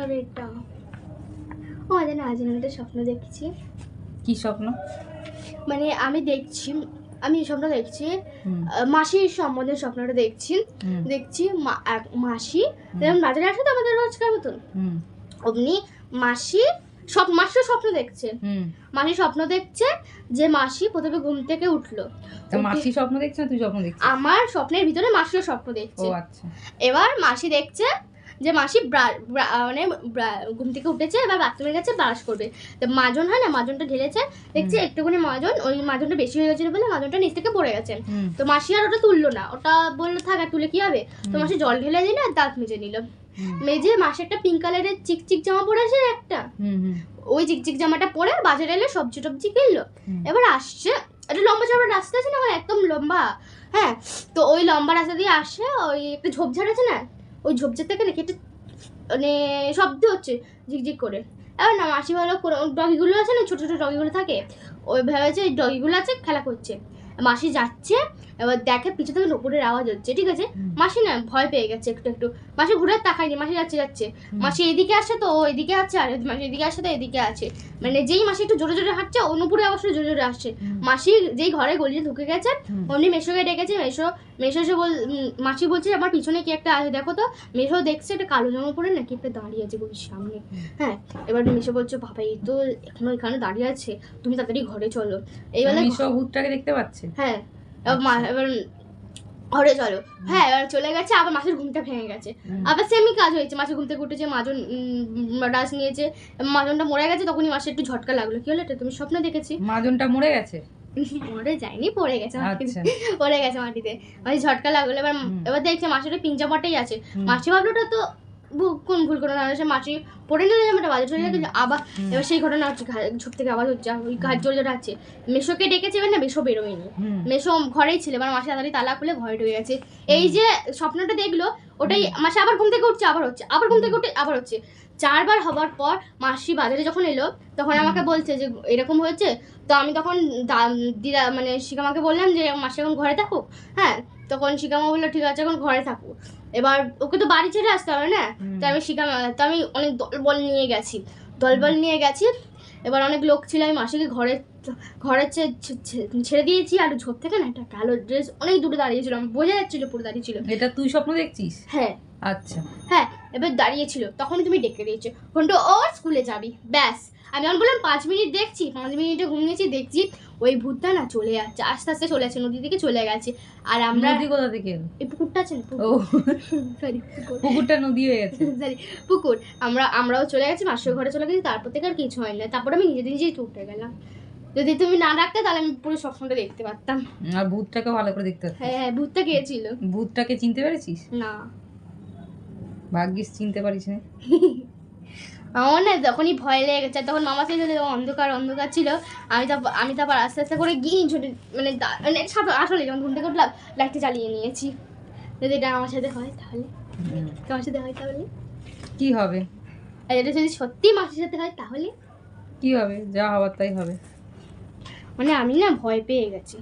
আর এটা ও আজ না আজ আমি একটা স্বপ্ন দেখছি। কি স্বপ্ন? মানে আমি দেখছি আমি এই স্বপ্ন দেখছি মাসির সম্বন্ধে স্বপ্নটা দেখছি দেখছি মাসি যেমন বাজারে আসে তো আমাদের রোজকার মতন। অমনি মাসি সব মাসিও স্বপ্ন দেখছে। মাসি স্বপ্ন দেখছে যে মাসি প্রথমে ঘুম থেকে উঠল। মাসি স্বপ্ন দেখছে না তুই স্বপ্ন দেখছিস? আমার স্বপ্নের ভিতরে মাসিও স্বপ্ন ও দেখছে আচ্ছা। এবার মাসি দেখছে যে মাসি মানে ঘুম থেকে উঠেছে এবার বাথরুমে গেছে ব্রাশ করবে। তো মাজন হয় না মাজনটা ঢেলেছে দেখছে একটুখানি মাজন ওই মাজনটা বেশি হয়ে গেছিল বলে মাজনটা নিচ থেকে পড়ে গেছে। তো মাসি আর ওটা তুললো না ওটা বলল থাক আর তুলে কি হবে? তো মাসি জল ঢেলে দিল আর দাঁত মেজে নিল। মেজে মাসি একটা পিঙ্ক কালারের চিকচিক জামা পরেছে না একটা। ওই চিকচিক জামাটা পরে বাজারে এলে সবজি টবজি কিনলো। এবার আসছে একটা লম্বা চড়া রাস্তা আছে না একদম লম্বা। হ্যাঁ তো ওই লম্বা রাস্তা দিয়ে আসে ওই একটা ঝোপঝাড় আছে না ওই ঝোপঝাপ থেকে না একটা মানে শব্দ হচ্ছে, ঝিকঝিক করে। এবার না মাসি কোনো ডগিগুলো আছে না, ছোটো ছোটো ডগিগুলো থাকে? ওই ভেবেছে ডগিগুলো আছে, খেলা করছে। মাসি যাচ্ছে এবার দেখে পিছু থেকে নুপুরের আওয়াজ হচ্ছে ঠিক আছে? মাসি না ভয় পেয়ে গেছে একটু একটু। মাসি ঘুরে তাকায়নি মাসি যাচ্ছে যাচ্ছে। মাসি এদিকে আসে তো ও এদিকে আছে আর মাসি এদিকে আসছে তো এদিকে আছে। মানে যেই মাসি একটু জোরে জোরে হাঁটছে ও অনুপুরে অবশ্যই জোরে জোরে আসছে। মাসি যেই ঘরে গলিতে ঢুকে গেছে। অমনি মেশোকে ডেকেছে মেশো মেশো এসে বল মাসি বলছে আমার পিছনে কি একটা আছে? দেখো তো। মেশো দেখছে একটা কালো জামা পরে নাকি একটা দাঁড়িয়ে আছে গলির সামনে। হ্যাঁ এবার মেশো বলছে বাবা এই তো এখনও এখানে দাঁড়িয়ে আছে তুমি তাড়াতাড়ি ঘরে চলো। এইবার আমি সব ভূতটাকে দেখতে পাচ্ছে? হ্যাঁ মা- এবার ঘরে চলো। হ্যাঁ এবার চলে গেছে আবার মাসের ঘুমটা ভেঙে গেছে। আবার সেমই কাজ হয়েছে ঘুম থেকে উঠেছে মাজন ডাস নিয়েছে মাজনটা মরে গেছে তখনই মাসে একটু ঝটকা লাগল। কি হলো এটা? তুমি স্বপ্ন দেখেছি? মাজনটা মরে গেছে? মরে যায়নি পড়ে গেছে আচ্ছা। পড়ে গেছে মাটিতে। মাসি ঝটকা লাগল এবার এবার দেখছে মাসির ওই পিঞ্জামাটাই আছে। হুম। মাসি ভাবলো ওটা তো কোন ভুল করে না সে মাসি পড়ে নিলে জামাটা বাজে চলে গেছে আবার এবার সেই ঘটনা হচ্ছে ঝোপ থেকে আবার হচ্ছে ওই ঘাট জোরে জোরে আছে মেশোকে ডেকেছে এবার না মেশো বেরোয়নি। মেশো ঘরেই ছিল এবার মাসি তাড়াতাড়ি তালা খুলে ঘরে ঢুকে গেছে। এই যে স্বপ্নটা দেখল ওটাই মাসি আবার ঘুম থেকে উঠছে আবার হচ্ছে আবার ঘুম থেকে উঠে আবার হচ্ছে। চারবার হবার পর মাসি বাজারে যখন এলো তখন আমাকে বলছে যে এরকম হয়েছে? তো আমি তখন দা- দিদা মানে শিকামাকে বললাম যে মাসি এখন ঘরে থাকুক হ্যাঁ? তখন শিকামা বলল ঠিক আছে এখন ঘরে থাকুক এবার ওকে তো বাড়ি ছেড়ে আসতে হবে না। তো আমি শিকামা তো আমি অনেক দলবল নিয়ে গেছি। দলবল নিয়ে গেছি। এবার অনেক লোক ছিল আমি মাসিকে ঘরে ঘরে ছে- ছে- ছে- ছেড়ে দিয়েছি। আর ঝোপ থেকে না একটা কালো ড্রেস অনেক দূরে দাঁড়িয়েছিল আমি বোঝা যাচ্ছিল পুরো দাঁড়িয়ে ছিল। এটা তুই স্বপ্ন দেখছিস? হ্যাঁ। আচ্ছা। হ্যাঁ এবার দাঁড়িয়েছিল তখনই তুমি ডেকে দিয়েছ। ঘণ্টা ওর স্কুলে যাবি ব্যাস। আমি যখন বললাম পাঁচ মিনিট দেখছি পাঁচ মিনিটে ঘুমিয়েছি দেখছি। ওই ভূতটা না চলে যাচ্ছে আস্তে আস্তে চলে যাচ্ছে নদী থেকে চলে গেছে। আর আমরা নদী কোথা থেকে? এই পুকুরটা আছে ও। সরি পুকুরটা নদী হয়ে গেছে। সরি পুকুর। আমরা আমরাও চলে গেছি মাসির ঘরে চলে গেছি তারপর থেকে আর কিছু হয় না। তারপর আমি নিজে নিজেই উঠে গেলাম। যদি তুমি না রাখতে তাহলে আমি পুরো স্বপ্নটা দেখতে পারতাম। আর ভূতটাকে ভালো করে দেখতে হ্যাঁ হ্যাঁ ভূতটা গিয়েছিল ভূতটাকে চিনতে পেরেছিস? না। ভাগ্যিস চিনতে পারিস না। আমার না যখনই ভয় লেগে গেছে তখন মামা ছিল অন্ধকার অন্ধকার ছিল। আমি তারপর আমি তারপর আস্তে আস্তে করে গিয়ে ছোট মানে মানে সাথে আসলে যখন ঘুম থেকে উঠলাম লাইটটা চালিয়ে নিয়েছি। যদি এটা আমার সাথে হয় তাহলে। তোমার সাথে হয় তাহলে? কি হবে? আর এটা যদি সত্যি মাসির সাথে হয় তাহলে? কি হবে? যা হওয়ার তাই হবে। মানে আমি না ভয় পেয়ে গেছি।